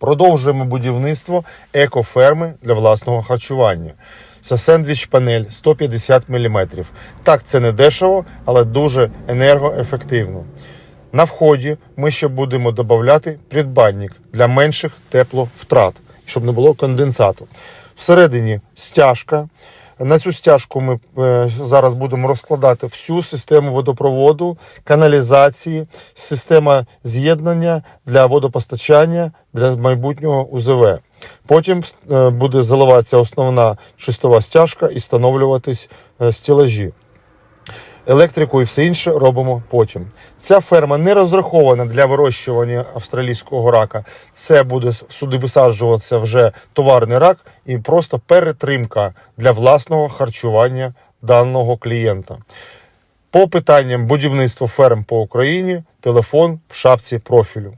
Продовжуємо будівництво екоферми для власного харчування. Це сендвіч панель 150 мм. Так, це не дешево, але дуже енергоефективно. На вході ми ще будемо додати придбанник для менших тепловтрат, щоб не було конденсату. Всередині стяжка. На цю стяжку ми е, зараз будемо розкладати всю систему водопроводу, каналізації, система з'єднання для водопостачання для майбутнього УЗВ. Потім е, буде заливатися основна чистова стяжка і встановлюватись е, стілажі. Електрику і все інше робимо потім. Ця ферма не розрахована для вирощування австралійського рака. Це буде сюди висаджуватися вже товарний рак і просто перетримка для власного харчування даного клієнта. По питанням будівництва ферм по Україні телефон в шапці профілю.